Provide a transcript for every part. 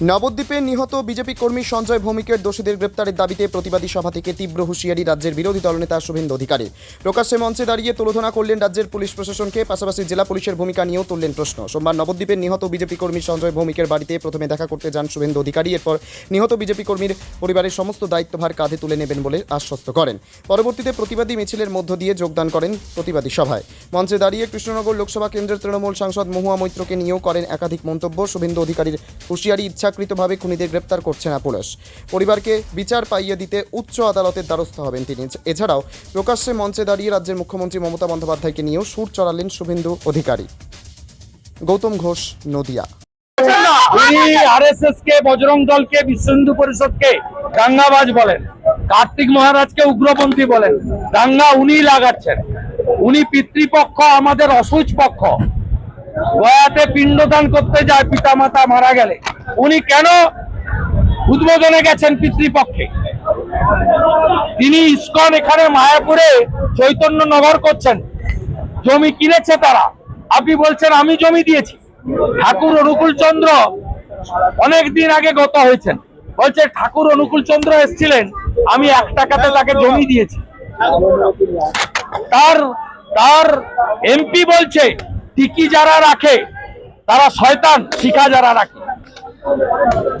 নবদ্বীপে নিহত বিজেপি কর্মী সঞ্জয় ভৌমিকের দোষীদের গ্রেপ্তারের দাবিতে প্রতিবাদী সভা থেকে তীব্র হুঁশিয়ারি রাজ্যের বিরোধী দলনেতা শুভেন্দু অধিকারী। প্রকাশ্যে মঞ্চে দাঁড়িয়ে তুলোধনা করলেন রাজ্যের পুলিশ প্রশাসনকে, পাশাপাশি জেলা পুলিশের ভূমিকা নিয়েও তুললেন প্রশ্ন। সোমবার নবদ্বীপের নিহত বিজেপি কর্মী সঞ্জয় ভৌমিকের বাড়িতে প্রথমে দেখা করতে যান শুভেন্দু অধিকারী, এরপর নিহত বিজেপি কর্মীর পরিবারের সমস্ত দায়িত্বভার কাঁধে তুলে নেবেন বলে আশ্বস্ত করেন। পরবর্তীতে প্রতিবাদী মিছিলের মধ্য দিয়ে যোগদান করেন প্রতিবাদী সভায়। মঞ্চে দাঁড়িয়ে কৃষ্ণনগর লোকসভা কেন্দ্রের তৃণমূল সাংসদ মহুয়া মৈত্রকে নিয়েও করেন একাধিক মন্তব্য। শুভেন্দু অধিকারীর হুঁশিয়ারি ইচ্ছাকৃতভাবে খুনিদের গ্রেপ্তার করছে না পুলিশ। পরিবারকে বিচার পাইয়ে দিতে উচ্চ আদালতের দ্বারস্থ হবেন তিনি। এছাড়াও প্রকাশ্যে মঞ্চে দাঁড়িয়ে রাজ্যের মুখ্যমন্ত্রী মমতা বন্দ্যোপাধ্যায়কে নিয়েও সুর চড়ালেন শুভেন্দু অধিকারী। গৌতম ঘোষ, নদিয়া। আরএসএস বজরং দলকে বিশ্ব হিন্দু পরিষদকে দাঙ্গাবাজ বলেন। কার্তিক মহারাজকে উগ্রপন্থী বলেন। দাঙ্গা উনি লাগাচ্ছেন। উনি পিতৃপক্ষ, আমাদের অসুচ পক্ষ। গয়াতে পিণ্ডদান করতে যায় পিতামাতা মারা গেলে। উনি কেন উদ্বোধনে গেছেন পিতৃপক্ষে? তিনি ইস্কন এখানে মায়াপুরে চৈতন্য নগর করছেন। জমি কিনেছে তারা। আপনি বলছেন, আমি জমি দিয়েছি। ঠাকুর অনুকূল চন্দ্র অনেক দিন আগে গত হয়েছেন। বলছে, ঠাকুর অনুকূল চন্দ্র এসেছিলেন, আমি এক টাকাতে তাকে জমি দিয়েছি। তার তার এমপি বলছে, টিকি যারা রাখে, তারা শয়তান, শিখা যারা রাখে।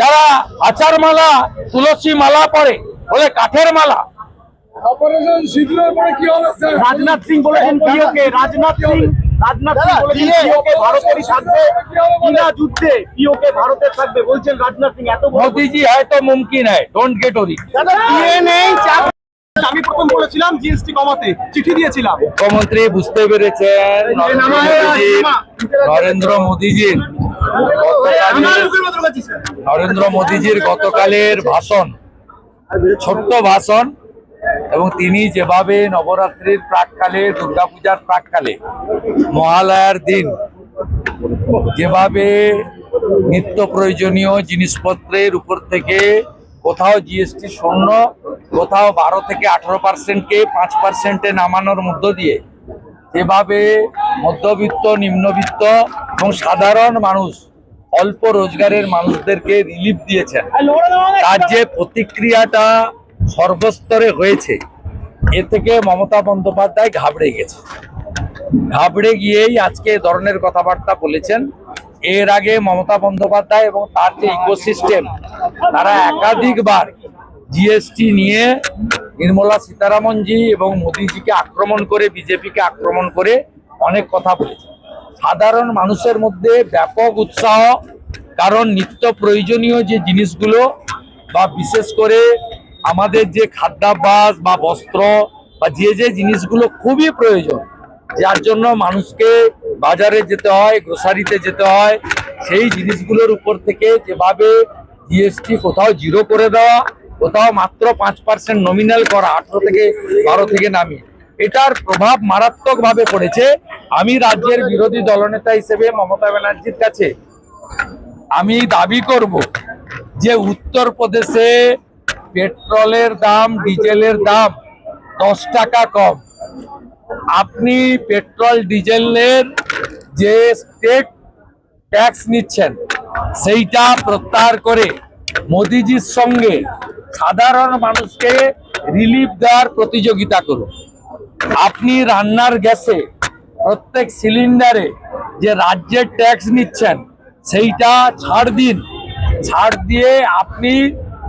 যারা আচার মালা তুলসী মালা পরে বলে কাঠের মালা। অপারেশন সিঁদুরের পরে কি হবে? স্যার রাজনাথ সিং বলেছেন পিওকে রাজনাথ সিং রাজনাথ সিং বলেছেন পিওকে ভারতেরই থাকবে। বিনা যুদ্ধে পিওকে ভারতের থাকবে বলছেন রাজনাথ সিং এত মোদিজি হয়তো মুমকিন হয়। ডোন্ট গেট ওরি আমি প্রথম বলেছিলাম জিএসটি কমাতে চিঠি দিয়েছিলাম। মুখ্যমন্ত্রী বুঝতে পেরেছেন নরেন্দ্র মোদীজির নরেন্দ্র মোদীজির গতকালের- ভাষণ, ছোট্ট ভাষণ, এবং তিনি যেভাবে নবরাত্রির প্রাককালে, দুর্গাপূজার প্রাককালে, মহালয়ার দিন, যেভাবে নিত্য প্রয়োজনীয় জিনিসপত্রের উপর থেকে কোথাও জিএসটি শূন্য, কোথাও বারো থেকে আঠারো পার্সেন্টকে পাঁচ পার্সেন্টে নামানোর মধ্য দিয়ে যেভাবে মধ্যবিত্ত, নিম্নবিত্ত এবং সাধারণ মানুষ অল্প রোজগারের মানুষদেরকে রিলিফ দিয়েছেন, তার যে প্রতিক্রিয়াটা সর্বস্তরে হয়েছে, এ থেকে মমতা বন্দ্যোপাধ্যায় ঘাবড়ে গেছে। ঘাবড়ে গিয়েই আজকে এ ধরনের কথাবার্তা বলেছেন। এর আগে মমতা বন্দ্যোপাধ্যায় এবং তার যে ইকোসিস্টেম তারা একাধিকবার জিএসটি নিয়ে নির্মলা সীতারামনজি এবং মোদিজিকে আক্রমণ করে, বিজেপিকে আক্রমণ করে অনেক কথা বলেছে সাধারণ মানুষের মধ্যে ব্যাপক উৎসাহ, কারণ নিত্য প্রয়োজনীয় যে জিনিসগুলো বা বিশেষ করে আমাদের যে খাদ্যাভ্যাস বা বস্ত্র বা যে যে জিনিসগুলো খুবই প্রয়োজন, যার জন্য মানুষকে বাজারে যেতে হয়, গ্রোসারিতে যেতে হয়, সেই জিনিসগুলোর উপর থেকে যেভাবে জিএসটি কোথাও জিরো করে দেওয়া কোথাও মাত্র পাঁচ পার্সেন্ট নমিনাল করা, আঠারো থেকে বারো থেকে নামিয়ে। এটার প্রভাব মারাত্মকভাবে পড়েছে আমি রাজ্যের বিরোধী দলনেতা হিসেবে মমতা ব্যানার্জির কাছে। আমি দাবি করব যে উত্তরপ্রদেশে পেট্রোলের দাম, ডিজেলের দাম দশ টাকা কম। আপনি পেট্রোল, ডিজেলের যে স্টেট ট্যাক্স নিচ্ছেন, সেইটা প্রত্যাহার করে মোদিজির সঙ্গে সাধারণ মানুষকে রিলিফ দেওয়ার প্রতিযোগিতা করুন আপনি রান্নার গ্যাসে প্রত্যেক সিলিন্ডারে যে রাজ্যের ট্যাক্স নিচ্ছেন, সেইটা ছাড় দিন। ছাড় দিয়ে আপনি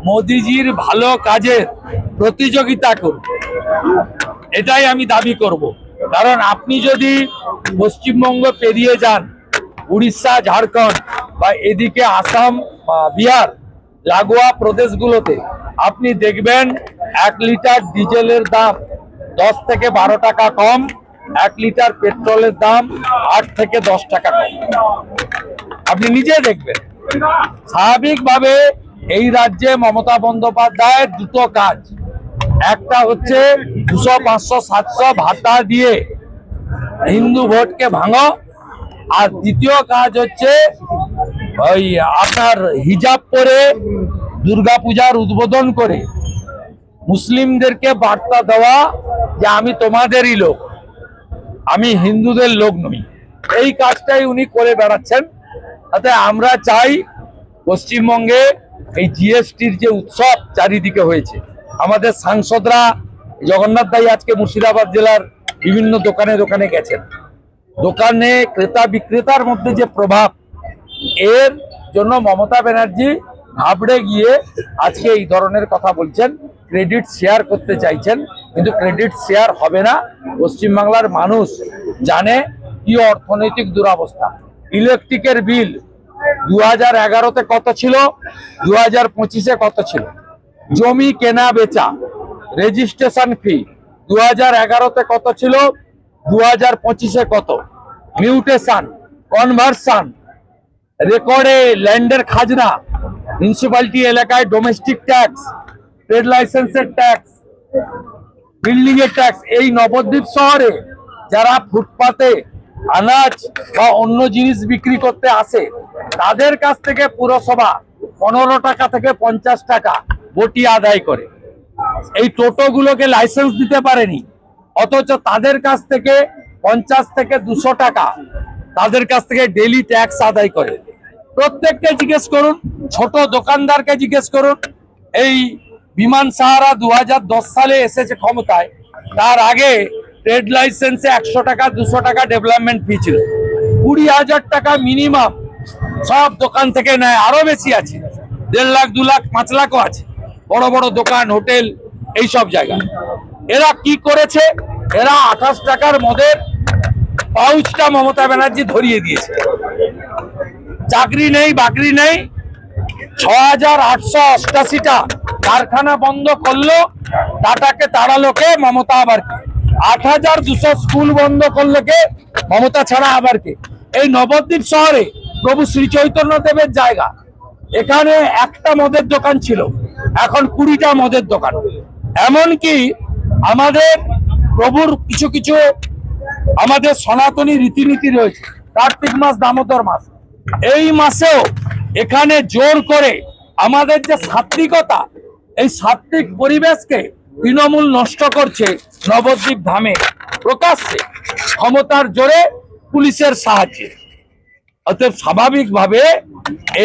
মোদিজির ভালো কাজের প্রতিযোগিতা করুন। এটাই আমি দাবি করব। কারণ আপনি যদি পশ্চিমবঙ্গ পেরিয়ে যান, উড়িষ্যা, ঝাড়খণ্ড বা এদিকে আসাম বিহার, লাগোয়া প্রদেশগুলোতে আপনি দেখবেন এক লিটার ডিজেলের দাম দশ থেকে বারো টাকা কম, এক লিটার পেট্রোলের দাম আট থেকে দশ টাকা কম। আপনি নিজে দেখবেন। স্বাভাবিকভাবে এই রাজ্যে মমতা বন্দ্যোপাধ্যায়ের দুটো কাজ। একটা হচ্ছে দুশো, পাঁচশো, সাতশো ভাতা দিয়ে হিন্দু ভোটকে ভাঙো। আর দ্বিতীয় কাজ হচ্ছে ওই আপনার হিজাব পরে দুর্গাপূজার উদ্বোধন করে মুসলিমদেরকে বার্তা দেওয়া যে আমি তোমাদেরই লোক। আমি হিন্দুদের লোক নই। এই কাজটাই উনি করে বেড়াচ্ছেন। তাতে আমরা চাই পশ্চিমবঙ্গে এই জিএসটির যে উৎসব চারিদিকে হয়েছে। আমাদের সাংসদরা জগন্নাথ দাই আজকে মুর্শিদাবাদ জেলার বিভিন্ন দোকানে দোকানে গেছেন। দোকানে ক্রেতা বিক্রেতার মধ্যে যে প্রভাব, এর জন্য মমতা ব্যানার্জি ঘাবড়ে গিয়ে আজকে এই ধরনের কথা বলছেন ক্রেডিট শেয়ার করতে চাইছেন, কিন্তু ক্রেডিট শেয়ার হবে না। পশ্চিমবাংলার মানুষ জানে কি অর্থনৈতিক দুরবস্থা। ইলেকট্রিকের বিল দু হাজার এগারোতে কত ছিল? দু হাজার পঁচিশে কত ছিল? জমি কেনা বেচা রেজিস্ট্রেশন ফি দু হাজার এগারোতে কত ছিল? দু হাজার পঁচিশে কত? মিউটেশন কনভার্সন রেকর্ডে ল্যান্ডের খাজনা মিউনিসিপ্যালিটি এলাকায় ডোমেস্টিক ট্যাক্স ট্রেড লাইসেন্সের ট্যাক্স বিল্ডিং এর ট্যাক্স এই নবদ্বীপ শহরে যারা ফুটপাতে আনাজ বা অন্য জিনিস বিক্রি করতে আসে, তাদের কাছ থেকে পুরসভা পনেরো টাকা থেকে পঞ্চাশ টাকা বটি আদায় করে। এই টোটোগুলোকে লাইসেন্স দিতে পারেনি, অথচ তাদের কাছ থেকে পঞ্চাশ থেকে দুশো টাকা তাদের কাছ থেকে ডেলি ট্যাক্স আদায় করে। প্রত্যেককে জিজ্ঞেস করুন, ছোট দোকানদারকে জিজ্ঞেস করুন। এই বিমান সাহারা দু হাজার দশ সালে এসেছে ক্ষমতায়, তার আগে ট্রেড লাইসেন্সে একশো টাকা, দুশো টাকা ডেভেলপমেন্ট ফি ছিল। কুড়ি হাজার টাকা মিনিমাম সব দোকান থেকে নেয়, আরও বেশি আছে। দেড় লাখ, দু লাখ, পাঁচ লাখও আছে। বড় বড় দোকান, হোটেল এই সব জায়গায় এরা কি করেছে? এরা আঠাশ টাকার মদের পাউচটা মমতা ব্যানার্জি ধরিয়ে দিয়েছে। চাকরি নেই, বাকরি নেই। ছ হাজার আটশো কারখানা বন্ধ করল, টাটাকে তাড়ালো কে? মমতা আবার কে আট হাজার দুশো স্কুল বন্ধ করল কে? মমতা ছাড়া আবার কে এই নবদ্বীপ শহরে প্রভু শ্রী চৈতন্য দেবের জায়গা। এখানে একটা মদের দোকান ছিল, এখন কুড়িটা মদের দোকান। এমনকি আমাদের প্রভুর কিছু কিছু আমাদের সনাতনী রীতিনীতি রয়েছে, কার্তিক মাস, দামোদর মাস। এই মাসেও এখানে জোর করে আমাদের যে সাত্বিকতা এই সাত্বিক পরিবেশকে তৃণমূল নষ্ট করছে নবদ্বীপ ধামে প্রকাশ্যে ক্ষমতার জোরে পুলিশের সাহায্যে। অতএব স্বাভাবিকভাবে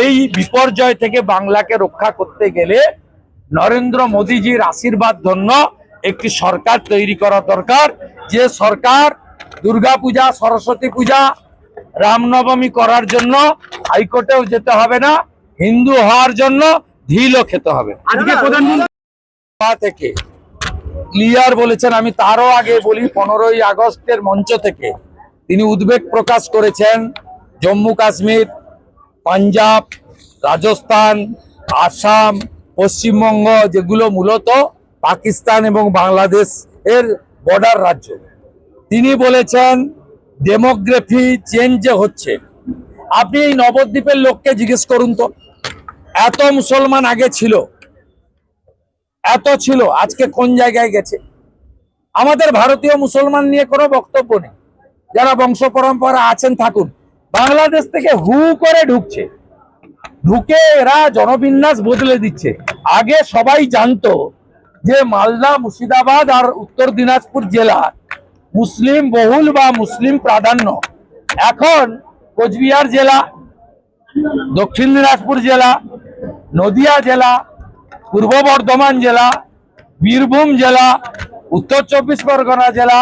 এই বিপর্যয় থেকে বাংলাকে রক্ষা করতে গেলে নরেন্দ্র মোদীজির আশীর্বাদ ধন্য একটি সরকার তৈরি করা দরকার। যে সরকার দুর্গাপূজা, সরস্বতী পূজা রামনবমী করার জন্য হাইকোর্টেও যেতে হবে না হিন্দু হওয়ার জন্য ঢিলও খেতে হবে। আজকে প্রধানমন্ত্রী থেকে ক্লিয়ার বলেছেন আমি তারও আগে বলি পনেরোই আগস্টের মঞ্চ থেকে তিনি উদ্বেগ প্রকাশ করেছেন জম্মু কাশ্মীর পাঞ্জাব রাজস্থান আসাম পশ্চিমবঙ্গ যেগুলো মূলত পাকিস্তান এবং বাংলাদেশ এর বর্ডার রাজ্য তিনি বলেছেন ডেমোগ্রাফি চেঞ্জ যে হচ্ছে। আপনি এই নবদ্বীপের লোককে জিজ্ঞেস করুন তো, এত মুসলমান আগে ছিল, এত ছিল, আজকে কোন জায়গায় গেছে? আমাদের ভারতীয় মুসলমান নিয়ে কোনো বক্তব্য নেই। যারা বংশ পরম্পরা আছেন, থাকুন। বাংলাদেশ থেকে হু করে ঢুকছে। ঢুকে এরা জনবিন্যাস বদলে দিচ্ছে। আগে সবাই জানতো যে মালদা, মুর্শিদাবাদ আর উত্তর দিনাজপুর জেলা মুসলিম বহুল বা মুসলিম প্রাধান্য। এখন কোচবিহার জেলা, দক্ষিণ দিনাজপুর জেলা, নদিয়া জেলা, পূর্ব বর্ধমান জেলা, বীরভূম জেলা, উত্তর চব্বিশ পরগনা জেলা,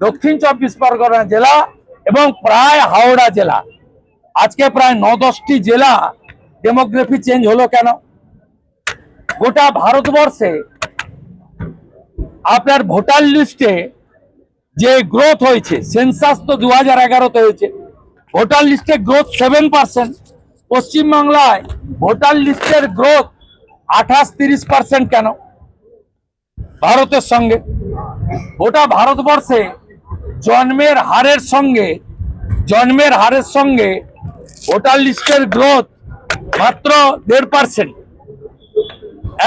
দক্ষিণ চব্বিশ পরগনা জেলা এবং প্রায় হাওড়া জেলা। আজকে প্রায় ন দশটি জেলা ডেমোগ্রাফি চেঞ্জ হলো কেন? গোটা ভারতবর্ষে আপনার ভোটার লিস্টে যে গ্রোথ হয়েছে সেন্সাস তো দু হাজার এগারোতে হয়েছে ভোটার লিস্টের গ্রোথ সেভেন পার্সেন্ট পশ্চিমবাংলায় ভোটার লিস্টের গ্রোথ আঠাশ তিরিশ পার্সেন্ট কেন? ভারতের সঙ্গে। গোটা ভারতবর্ষে জন্মের হারের সঙ্গে, জন্মের হারের সঙ্গে ভোটার লিস্টের গ্রোথ মাত্র দেড় পার্সেন্ট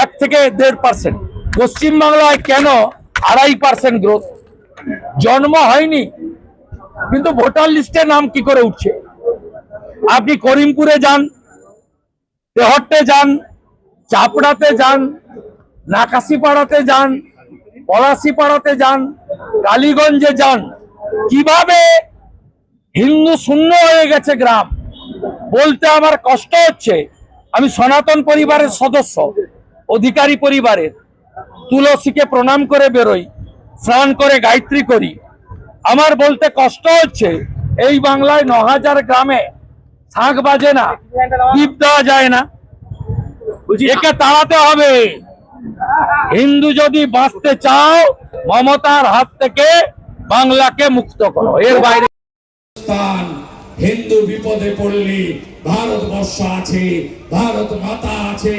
এক থেকে দেড় পার্সেন্ট পশ্চিমবাংলায় কেন আড়াই পার্সেন্ট গ্রোথ জন্ম হয়নি, কিন্তু ভোটার লিস্টে নাম কি করে উঠছে? আপনি করিমপুরে যান, তেহট্টে যান, চাপড়াতে যান, নাকাশিপাড়াতে যান, পলাশিপাড়াতে যান, কালীগঞ্জে যান, কীভাবে হিন্দু শূন্য হয়ে গেছে গ্রাম? বলতে আমার কষ্ট হচ্ছে। আমি সনাতন পরিবারের সদস্য, অধিকারী পরিবারের। তুলসীকে প্রণাম করে বেরোই। স্নান করে গায়ত্রী করি। আমার বলতে কষ্ট হচ্ছে এই বাংলায় ন হাজার গ্রামে শাঁখ বাজে না দীপ দেওয়া যায় না। একে তাড়াতে হবে। হিন্দু যদি বাঁচতে চাও মমতার হাত থেকে বাংলাকে মুক্ত করো। এর বাইরে হিন্দু বিপদে পড়লে ভারতবর্ষ আছে ভারত মাতা আছে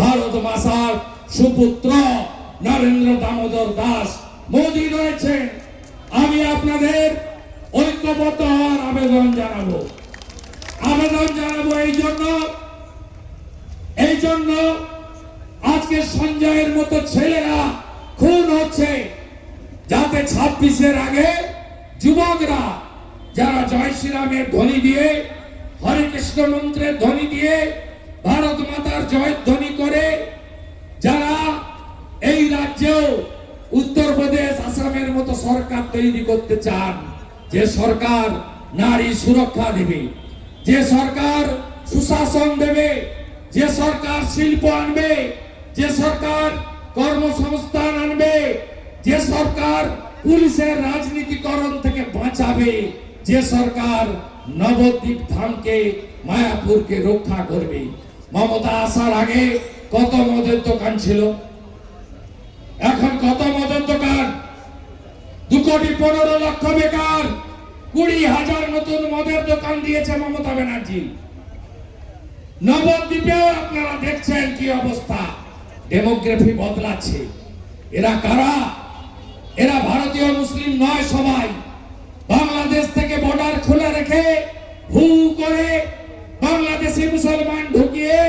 ভারত মাতার সুপুত্র নরেন্দ্র দামোদর দাস মোদী রয়েছেন আমি আপনাদের ঐক্যবদ্ধ হওয়ার আবেদন জানাব। আবেদন জানাব এই জন্য এই জন্য আজকে সঞ্জয়ের মতো ছেলেরা খুন হচ্ছে, যাতে ছাব্বিশের আগে যুবকরা, যারা জয় শ্রীরামের ধ্বনি দিয়ে হরে কৃষ্ণ মন্ত্রের ধ্বনি দিয়ে, ভারত মাতার জয় ধ্বনি করে, যারা এই রাজ্যেও মতো সরকার তৈরি করতে চান, যে সরকার নারী সুরক্ষা দেবে, যে সরকার সুশাসন দেবে, যে সরকার শিল্প আনবে, যে সরকার কর্মসংস্থান আনবে, যে সরকার পুলিশের রাজনীতিকরণ থেকে বাঁচাবে, যে সরকার নবদ্বীপ ধামকে, মায়াপুরকে রক্ষা করবে। মমতা আসার আগে কত মদের দোকান ছিল? এখন কত মদের কোটি পনেরো লক্ষ বেকার, কুড়ি হাজার নতুন মদের দোকান দিয়েছে মমতা ব্যানার্জি। নবদ্বীপেও আপনারা দেখছেন কি অবস্থা। ডেমোগ্রাফি বদলাচ্ছে। এরা কারা? এরা ভারতীয় মুসলিম নয় সবাই। বাংলাদেশ থেকে বর্ডার খুলে রেখে হু করে বাংলাদেশি মুসলমান ঢুকিয়ে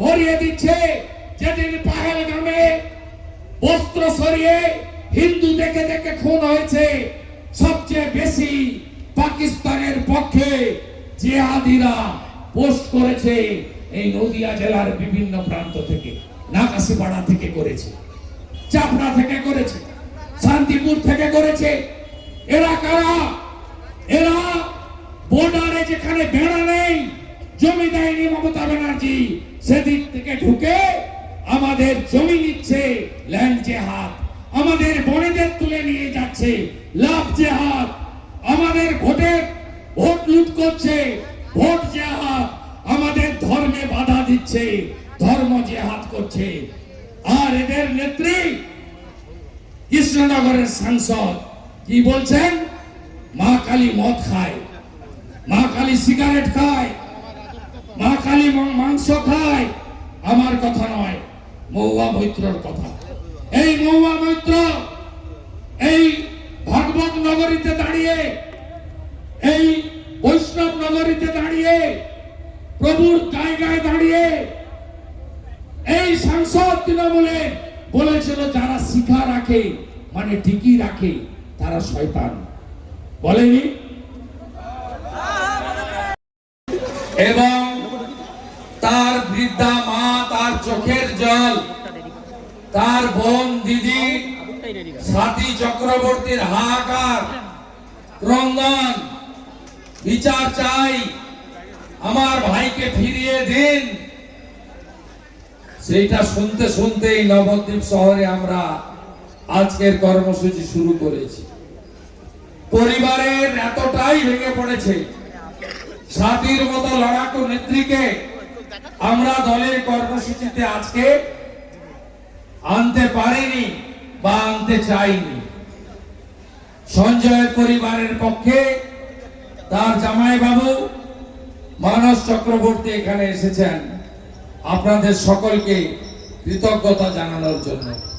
ভরিয়ে দিচ্ছে। যেদিন পাহেলগামে বস্ত্র সরিয়ে হিন্দু দেখে দেখে খুন হয়েছে। সবচেয়ে বেশি পাকিস্তানের পক্ষে জেহাদিরা পোস্ট করেছে এই নদিয়া জেলার বিভিন্ন প্রান্ত থেকে নাকাশিপাড়া থেকে করেছে, চাপড়া থেকে করেছে, শান্তিপুর থেকে করেছে। এরা কারা? এরা বর্ডারে যেখানে বেড়া নেই, জমি দেয়নি মমতা ব্যানার্জি, সেদিক থেকে ঢুকে আমাদের জমি নিচ্ছে ল্যান্ড জেহাদ আমাদের বনেদের তুলে নিয়ে যাচ্ছে। লাভ জেহাদ। আমাদের ভোটের ভোট লুট করছে। ভোট জেহাদ। আমাদের ধর্মে বাধা দিচ্ছে। ধর্ম জেহাদ করছে। আর এদের নেত্রী কৃষ্ণনগরের সাংসদ কি বলছেন? মা কালী মদ খায়। মা কালী সিগারেট খায়। মা কালী মাংস খায়। আমার কথা নয় মৌয়া মৈত্রর কথা। এই মৌয়া মৈত্র এই ভগবত নগরীতে দাঁড়িয়ে, এই বৈষ্ণব নগরীতে দাঁড়িয়ে, প্রভুর গায়ে গায়ে দাঁড়িয়ে, এই সাংসদ তৃণমূলে বলেছিল, যারা শিখা রাখে মানে ঠিকই রাখে, তারা শয়তান। বলেনি? এবং তার বৃদ্ধা মা তার চোখের জল তার বোন দিদি, সাথী চক্রবর্তীর হাহাকার, ক্রন্দন, বিচার চাই, আমার ভাইকে ফিরিয়ে দিন। সেইটা শুনতে শুনতেই নবদ্বীপ শহরে আমরা আজকের কর্মসূচি শুরু করেছি। পরিবারের এতটাই ভেঙে পড়েছে। সাথীর মতো লড়াকু নেত্রীকে আমরা দলের কর্মসূচিতে আজকে আনতে পারিনি বা আনতে চাইনি। সঞ্জয়ের পরিবারের পক্ষে তার জামাই বাবু মানস চক্রবর্তী এখানে এসেছেন। আপনাদের সকলকে কৃতজ্ঞতা জানানোর জন্য।